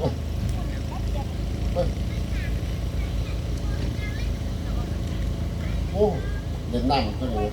โอ้เด็กหน้ามันก็เลย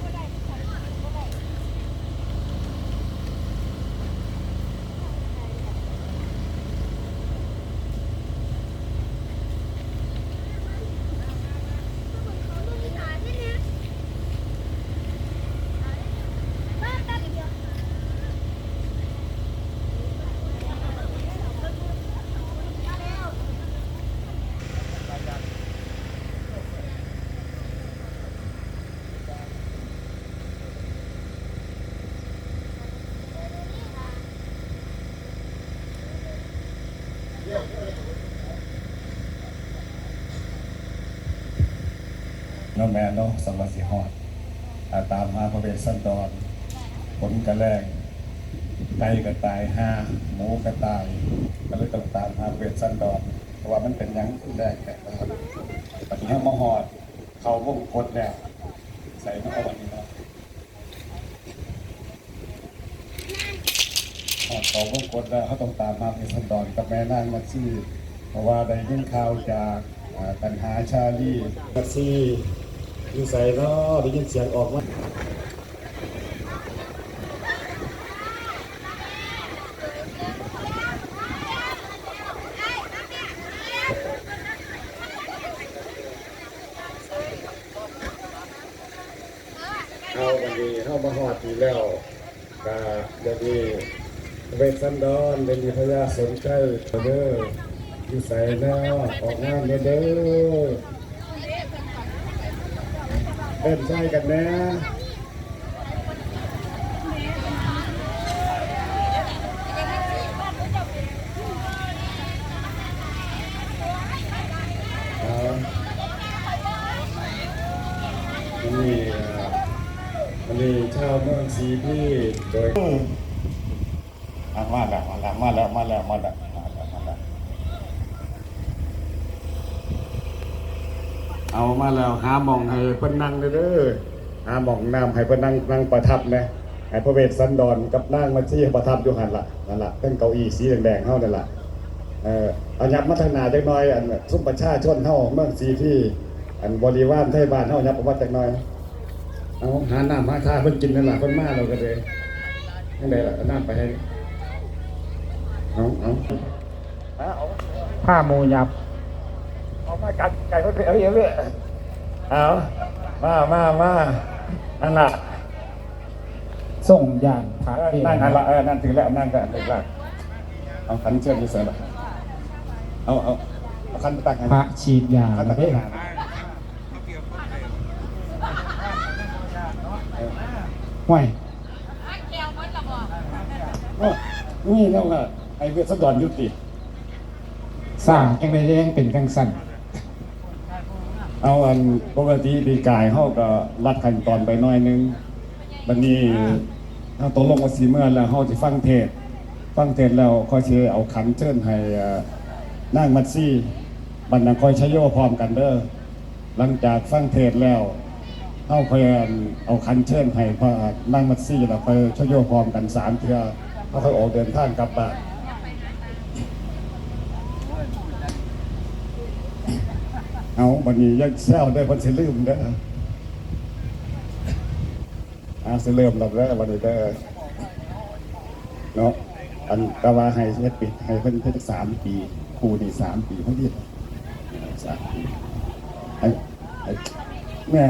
แม่เนาะสวัสดิฮอดอาตามมาพระเวสสันดรผลกระแรงไก่กระตายห้าหมูกระตายก็เลยต้องตามหาพระเวสสันดรเพราะว่ามันเป็นยังแรกแต่นะครับปฏิห้มาหอด เขาวงกดแล้วใส่มาเอาวันนี้เนาะหอดเขาวงกดแล้วเขาต้องตามมาพระเวสสันดรกับแม่นางมัตซี่เพราะว่าได้ยินข่าวจากปัญหาชาลีมัตซี่ อยู่ใส่เนาะได้ยินเสียงออกมาเอาวันนี้เข้ามาหอดทีแล้วกาเดี๋ยวนี้เวสสันดอนเดี๋ยวนี้พญาสนใจเด้ออยู่ใส่เนาะออกงานเด้อ เด้อเล่นใช่กันนะอันนี้อันนี้ชาวเมืองสีพี่โดยอะมาแล้วมาแล้วมาแล้วมาแล้วมาแล้วมาแล้วมาแล้ว เอามาแล้วหาหมองให้เพิ่นนั่งเด้อเด้อหาหมองน้ำให้เพิ่นนั่งนั่งประทับนะให้พระเวสสันดรกับนางมาที่ประทับอยู่หันล่ะนั่นละเพิ่นเก้าอี้สีแดงๆเฮานั่นละเออเอายับมาทางหน้าจักหน่อยอันซุมประชาชนเฮาเมืองสีที่ อันบริวารไทยบ้านเฮายับออกมาจักหน่อยเอาหาน้ำหาท่าเพิ่นกินนั่นละเพิ่นมาเราก็เลยจังไดล่ะน้ำไปให้เอาเอาผ้าโมยับ มากัดไก่เขาเอ้ยเอ้ยเอามามามานั่นล่ะส่งยานพระเองนั่งนั่นละเออนั่นถึงแล้วนั่งกันเด็กละเอาขันเชือกไปเสริมเอาเอาเอาขันตักพระฉีดยาขันตักเด้ให้นานห่วยนี่แล้วก็ไอ้เวสสันดรยุติสร้างจังไดแดงเป็นจังสั่น เอาอันปกติปีกายเขาก็รัดขั้นตอนไปหน้อยนึงวันนี้ถ้าตกลงมาสีเมื่อแล้วเขาจะฟังเทศ ฟังเทศแล้วค่อยเชเอาขันเชิญให้นั่งมัดซี่บรรณาคอยชโยพร้อมกันเด้อหลังจากฟังเทศแล้วเขาคอยเอาขันเชิญให้พระนั่งมัดซี่แล้วคอยชโยพร้อมกันสามเทือเขาค่อยออกเดินทางกลับบ้าน เอาบันนี้ยังแซวได้อเพันสิลืมเด้ออาสิเริ่มแล้วเด้อวันนี้เด้อเนาะอันกว่าให้เฮ็ดปิดให้เพิ่นเพิ่นสามปีครูนี่สามปีเพิ่นเรียนสามปีไอ้แม่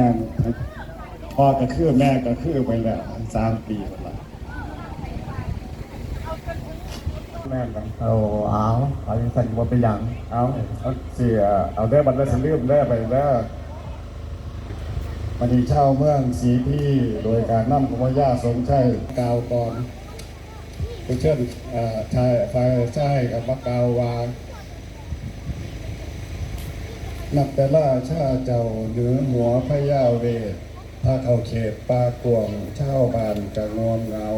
พ่อก็คือแม่ก็คือไปแล้วสามปีแล้ว ล่ะแม่ก็เอาเอาเอายังสั่นว่าเป็นหยังเอาเอาเสียเอาได้บัตรได้สลืมได้ไปได้อมันนี้เช่าเมืองสีพี่โดยการนำของพระยาสมชัยกาวก่อนผู้เชิญชายฝ่ายชายกับมะกาววานับแต่ล่าชาเจ้าเหนือหัวพระยาเวทพาเขาเขตปากวงเช่าบานกะงอนเหงา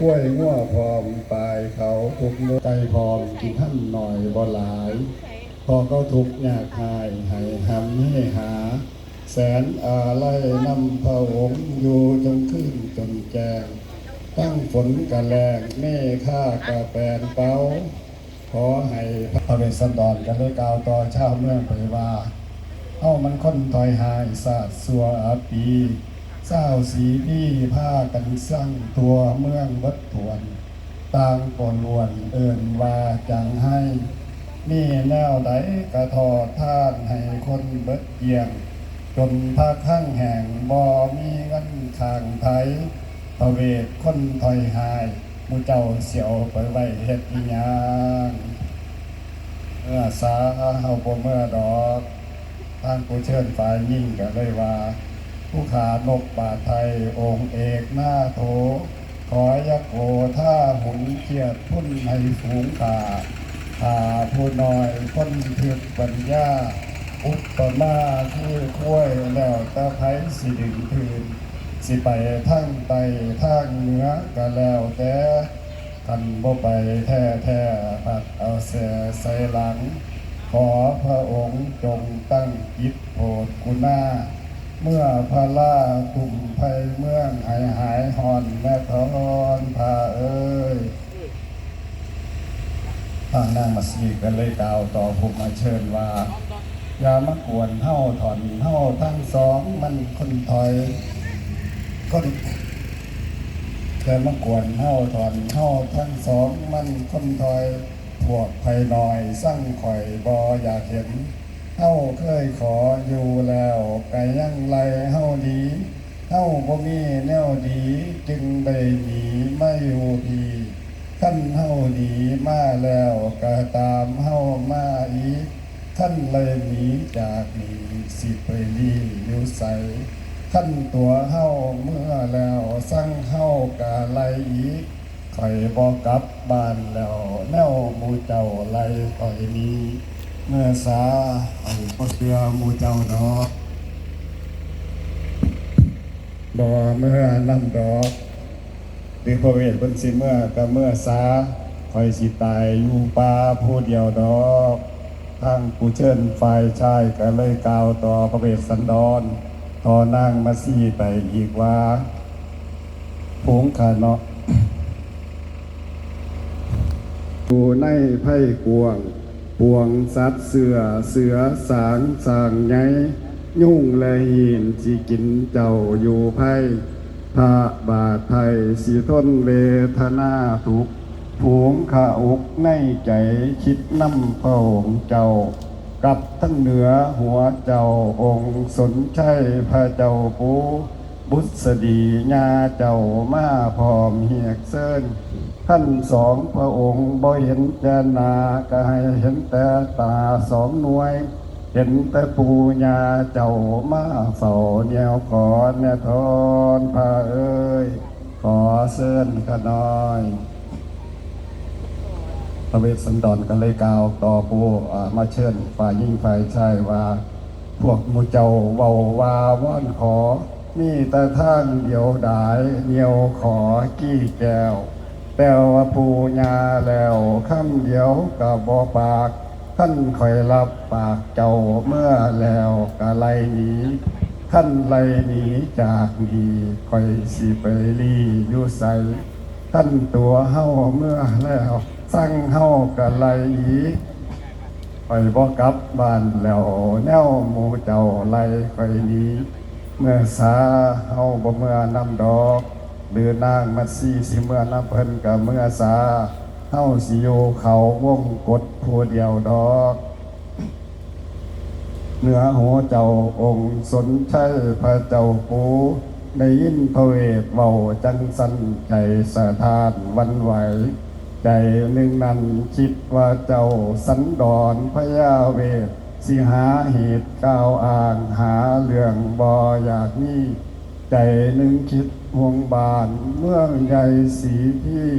ห้วยง่วพร้อมปลายเขาทุกเนื้อใจพร้อมกินท่านหน่อยบ่หลาย พอเขาทุกยากหายให้หำให้หา แสนอาไลัยนำพระองค์อยู่จนขึ้นจนแจงตั้งฝนกะแรงเม่ค่ากะแปนเป้าขอให้พระเวสสันดรกันเลยกล่าวต่อชาวเมืองไปว่า เอ้ามันค้นถอยหายสาดสัวอาปี เศร้าสีพี่ผ้ากันสร้างตัวเมืองวัดถวนต่างก่อนลวนเอิ่นว่าจังให้นี่แนวใดกระทอท่านให้คนเบิดเกียง จนพาคข้างแห่งบ่มีเงินทางไทยพระเวทคนถอยหายมูเจ้าเสียวไปไว้เฮ็ดอีหยังเมื่อสาเฮาบ่เมื่อดอกทางผู้เชิญฝ่ายยิ่งก็เลยว่า ผู้ขานกป่าไทยองค์เอกหน้าโถ ขอยักโกท่าหมุนเกียรติพุ่นให้ฝูงขาขาผู้น้อยคนเพียรปัญญา อุปปมาคือคุ้วยแล้วตะไคร้สิดึงคืนสิไปทั้งไตทั้งเหนือก็แล้วแต่ทันบ่ไปแท้แท้ปัดเอาเสียใส่หลัง ขอพระองค์จงตั้งจิตโปรดกุณา เมื่อพระล่าตุ่มไพเมื่องหายหายหอนแม่ทอนพาเอ้ยทางนางมาสีกันเลยกล่าวต่อภูมิมาเชิญว่า อย่ามากวนเฮาถอนเฮาทั้งสองมันคนถอยก็แต่มากวนเฮาถอนเฮาทั้งสองมันคนถอยพวกไผหน่อยสั่งข่อยบออยากเห็น เฮาเคยขออยู่แล้วไก่ยังไรเฮาดีเฮาบ่มีแนวดีจึงได้หนีไม่อยู่พีขั้นเฮาหนีมาแล้วก็ตามเฮามาอีกขั้นเลยหนีจากนีสิไปลีอยู่ใสขั้นตัวเฮาเมื่อแล้วสั่งเฮากะไลอีกข่อยบ่กกลับบ้านแล้วแนวมูเจ้าไลข่อยนี้ เมื่อสาเอาก็เชื่อหมูเจ้าดอกบ่เมื่อนำดอกหรือพระเวทบนสิเมื่อก็เมื่อสาคอยสิตายอยู่ป่าผู้เดียวดอกทางผู้เชิญฝ่ายชายก็เลยกล่าวต่อพระเวทสันดรทอนั่งมาซี่ไปอีกว่าผงขาเนาะผู้ในไพ่กวง ปวงสัตว์เสือเสือสางสางไงยุ่งและหินสิกินเจ้าอยู่ไพ่พระบาทไทยสิทนเวทนาทุกผูงขาอกในใจคิดน้ำพระองค์เจ้า กับทั้งเหนือหัวเจ้าองค์สนใช่พระเจ้าปู บุษดีญาเจ้ามาพร้อมเหียกเซินท่านสองพระองค์บ่เห็นแจนาก็ให้เห็นแต่ตาสองหน่วย เห็นแต่ปูญาเจ้ามาเฝ้าแนวขอแนวทอนพาเอ้ย ขอเสื้นขน้อยพระเวสสันดรก็เลยกล่าวต่อปูอมาเชิญฝ่ายยิ่งฝ่ายชายว่า พวกมูเจ้าเบาว่าว่อนขอ มีแต่ท่างเดียวดายเหนียวขอกี้แก้วแต่ว่าปูญาแล้วคำเดียวกับบอปากท่านคอยรับปากเจ้าเมื่อแล้วกะไลหนีท่านไลหนีจากนี้คอยสิไปลีอยู่ใสท่านตัวเฮาเมื่อแล้วสั่งเฮากะไลหนีไปบ่กลับบ้านแล้วแนวหมูเจ้าไล่ไปนี้ เมื่อสาเฮาบ่เมื่อนำดอกหรือนางมัดซีสิเมื่อนำเพิ่นกับเมื่อสาเฮาสิอยู่เขาวงกดผู้เดียวดอกเหนือหัวเจ้าองค์สนใช่พระเจ้าปูได้ยินพระเวทเว้าจังสันใจสะทานวันไหว ใจหนึ่งนั้นคิดว่าเจ้าสันดอนพญาเวท สิหาเหตุก้าวอ่างหาเรื่องบออยากนี้ใจหนึ่งคิดห่วงบานเมืองใหญ่สีพี่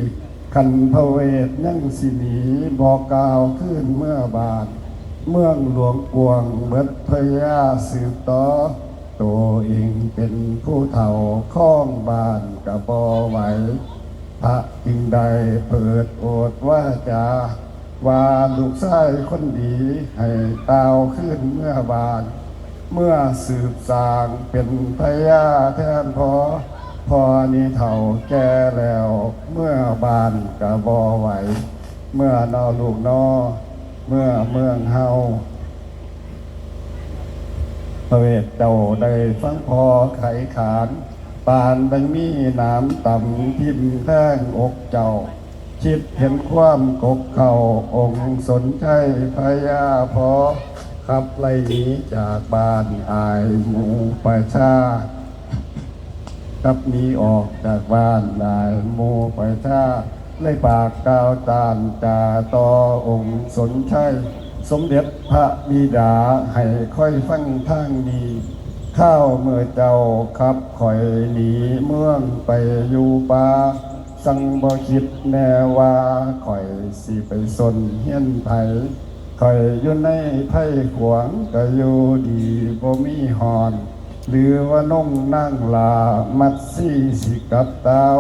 ขันพระเวทยังสิหนีบอกกล่าวขึ้นเมื่อบานเมืองหลวงกวงเบิดพญาสืบต่อตัวเองเป็นผู้เฒ่าข้องบานกับบอไหวพระจึงได้เปิดโอดว่าจา ว่าลูกชายคนดี ให้ตาวขึ้นเมื่อบาน เมื่อสืบสางเป็นพญาแทนพอ พอนี้เฒ่าแก่แล้ว เมื่อบานกะบอไหว เมื่อนอลูกนอ เมื่อเมืองเฮาพระเวทเจ้าได้ฟังพอไขขาน ปานดังมีน้ำต่ำทิมแท่งอกเจ้า คิดเห็นความกกเข่าองค์สนใจพยาพอขับไล่หนีจากบ้านอายหมู่ประชากับหนี้ออกจากบ้านนายโมไปท่าเลยปากกาวตานจาต่อองค์สนชัยสมเด็จพระบิดาให้ค่อยฟังทางดีข้าวเมื่อเจ้าขับข่อยหนีเมืองไปอยู่ป่า สังบ่คิดแน่ว่าข่อยสิไปสนเฮียนไผข่อยอยู่ในไผ่ขวางก็อยู่ดีบ่มีหอน หรือว่าน้องนั่งลามัดซี่สิกับดาว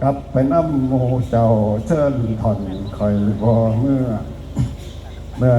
กลับไปน้ำหมูเจ้าเชิญถอนคอยบ่เมื่อเมื่อ